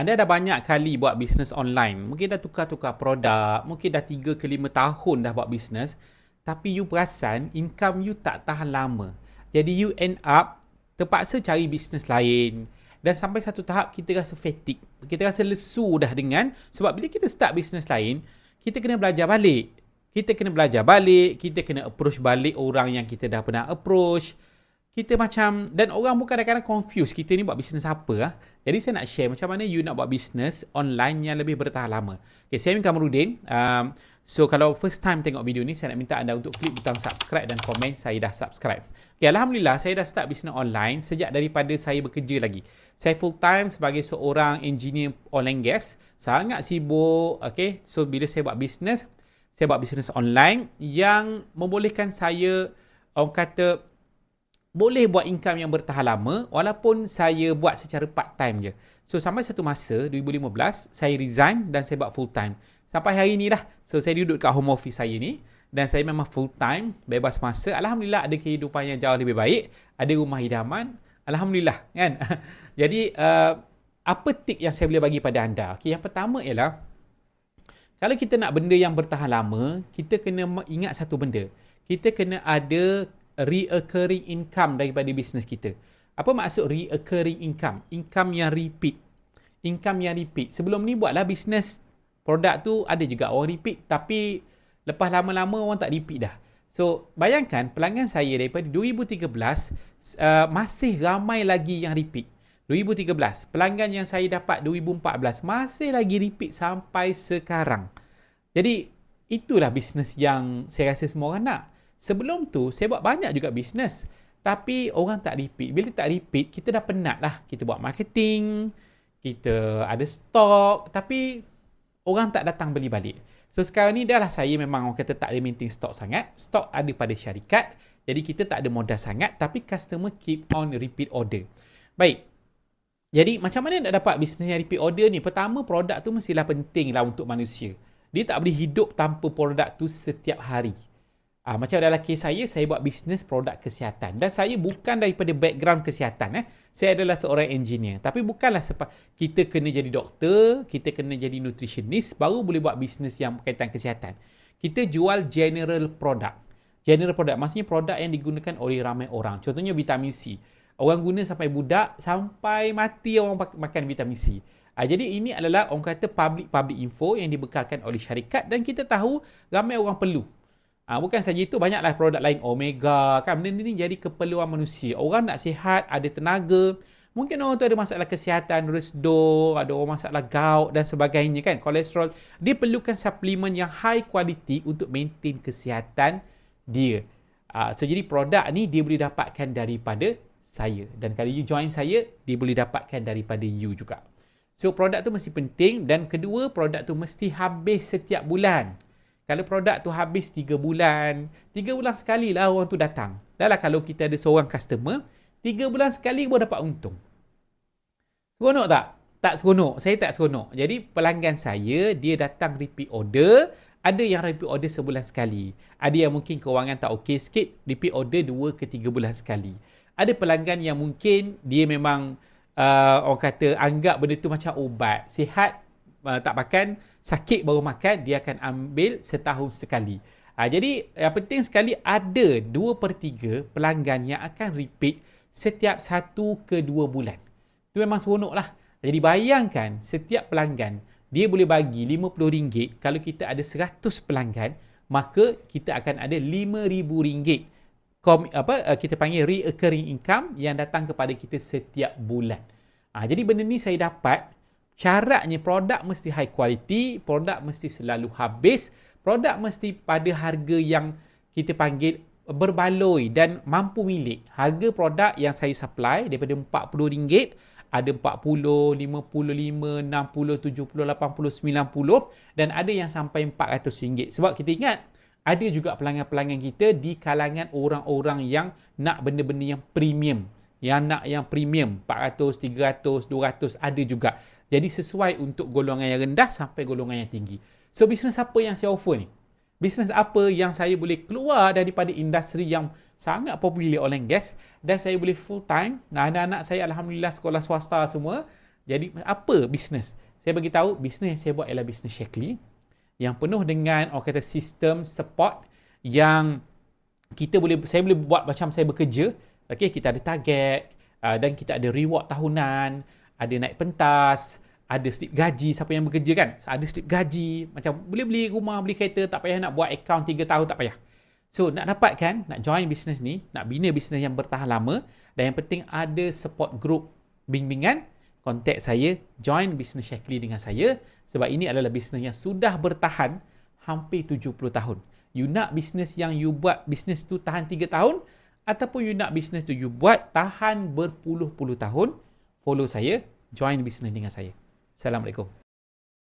anda dah banyak kali buat bisnes online. Mungkin dah tukar-tukar produk. Mungkin dah 3 ke 5 tahun dah buat bisnes. Tapi you perasan income you tak tahan lama. Jadi you end up terpaksa cari bisnes lain. Dan sampai satu tahap kita rasa fatigue. Kita rasa lesu dah dengan. Sebab bila kita start bisnes lain, kita kena belajar balik. Kita kena belajar balik. Kita kena approach balik orang yang kita dah pernah approach kita macam dan orang pun kadang-kadang confuse kita ni buat bisnes apa ah. Jadi saya nak share macam mana you nak buat bisnes online yang lebih bertahan lama. Okay, saya Amin Kamarudin. Um, so kalau first time tengok video ni saya nak minta anda untuk klik butang subscribe dan komen saya dah subscribe. Okay, alhamdulillah saya dah start bisnes online sejak daripada saya bekerja lagi. Saya full time sebagai seorang engineer oil and gas. Sangat sibuk. Okay, so bila saya buat bisnes, saya buat bisnes online yang membolehkan saya orang kata boleh buat income yang bertahan lama walaupun saya buat secara part time je. So sampai satu masa 2015 saya resign dan saya buat full time. Sampai hari ni lah. So saya duduk kat home office saya ni dan saya memang full time, bebas masa. Alhamdulillah ada kehidupan yang jauh lebih baik, ada rumah idaman. Alhamdulillah kan. Jadi uh, apa tip yang saya boleh bagi pada anda? Okay, yang pertama ialah kalau kita nak benda yang bertahan lama, kita kena ingat satu benda. Kita kena ada reoccurring income daripada bisnes kita. Apa maksud reoccurring income? Income yang repeat. Income yang repeat. Sebelum ni buatlah bisnes produk tu ada juga orang repeat tapi lepas lama-lama orang tak repeat dah. So, bayangkan pelanggan saya daripada 2013 uh, masih ramai lagi yang repeat. 2013, pelanggan yang saya dapat 2014 masih lagi repeat sampai sekarang. Jadi, itulah bisnes yang saya rasa semua orang nak. Sebelum tu, saya buat banyak juga bisnes. Tapi orang tak repeat. Bila tak repeat, kita dah penat lah. Kita buat marketing, kita ada stok. Tapi orang tak datang beli balik. So sekarang ni dah lah saya memang orang kata tak ada maintain stok sangat. Stok ada pada syarikat. Jadi kita tak ada modal sangat. Tapi customer keep on repeat order. Baik. Jadi macam mana nak dapat bisnes yang repeat order ni? Pertama, produk tu mestilah penting lah untuk manusia. Dia tak boleh hidup tanpa produk tu setiap hari. Ah, macam dalam kes saya, saya buat bisnes produk kesihatan. Dan saya bukan daripada background kesihatan. Eh. Saya adalah seorang engineer. Tapi bukanlah sepa- kita kena jadi doktor, kita kena jadi nutritionist, baru boleh buat bisnes yang berkaitan kesihatan. Kita jual general product. General product, maksudnya produk yang digunakan oleh ramai orang. Contohnya vitamin C. Orang guna sampai budak, sampai mati orang makan vitamin C. Ah, jadi ini adalah orang kata public-public info yang dibekalkan oleh syarikat dan kita tahu ramai orang perlu Ha, bukan saja itu, banyaklah produk lain. Omega, kan benda ni jadi keperluan manusia. Orang nak sihat, ada tenaga. Mungkin orang tu ada masalah kesihatan, resdo, ada orang masalah gout dan sebagainya kan, kolesterol. Dia perlukan suplemen yang high quality untuk maintain kesihatan dia. Ha, so, jadi produk ni dia boleh dapatkan daripada saya. Dan kalau you join saya, dia boleh dapatkan daripada you juga. So, produk tu mesti penting. Dan kedua, produk tu mesti habis setiap bulan. Kalau produk tu habis 3 bulan, 3 bulan sekali lah orang tu datang. Dah lah kalau kita ada seorang customer, 3 bulan sekali baru dapat untung. Seronok tak? Tak seronok. Saya tak seronok. Jadi pelanggan saya, dia datang repeat order. Ada yang repeat order sebulan sekali. Ada yang mungkin kewangan tak okey sikit, repeat order 2 ke 3 bulan sekali. Ada pelanggan yang mungkin dia memang uh, orang kata anggap benda tu macam ubat. Sihat, uh, tak makan, sakit baru makan, dia akan ambil setahun sekali. Ha, jadi yang penting sekali ada 2 per 3 pelanggan yang akan repeat setiap 1 ke 2 bulan. Itu memang seronok lah. Jadi bayangkan setiap pelanggan dia boleh bagi RM50 kalau kita ada 100 pelanggan maka kita akan ada RM5,000 kom, apa uh, kita panggil reoccurring income yang datang kepada kita setiap bulan. Ha, jadi benda ni saya dapat syaratnya produk mesti high quality, produk mesti selalu habis, produk mesti pada harga yang kita panggil berbaloi dan mampu milik. Harga produk yang saya supply daripada RM40 ada 40, 55, 60, 70, 80, 90 dan ada yang sampai RM400. Sebab kita ingat ada juga pelanggan-pelanggan kita di kalangan orang-orang yang nak benda-benda yang premium. Yang nak yang premium 400, 300, 200 ada juga. Jadi sesuai untuk golongan yang rendah sampai golongan yang tinggi. So bisnes apa yang saya offer ni? Bisnes apa yang saya boleh keluar daripada industri yang sangat popular and gas dan saya boleh full time. Nah, anak-anak saya alhamdulillah sekolah swasta semua Jadi apa bisnes? Saya bagi tahu bisnes yang saya buat ialah bisnes Shakely yang penuh dengan orang kata sistem support yang kita boleh saya boleh buat macam saya bekerja okey kita ada target uh, dan kita ada reward tahunan ada naik pentas ada slip gaji siapa yang bekerja kan ada slip gaji macam boleh beli rumah beli kereta tak payah nak buat account 3 tahun tak payah so nak dapatkan nak join bisnes ni nak bina bisnes yang bertahan lama dan yang penting ada support group bimbingan kontak saya join bisnes Shakely dengan saya sebab ini adalah bisnes yang sudah bertahan hampir 70 tahun. You nak bisnes yang you buat bisnes tu tahan 3 tahun ataupun you nak bisnes tu you buat tahan berpuluh-puluh tahun, follow saya, join bisnes dengan saya. Assalamualaikum.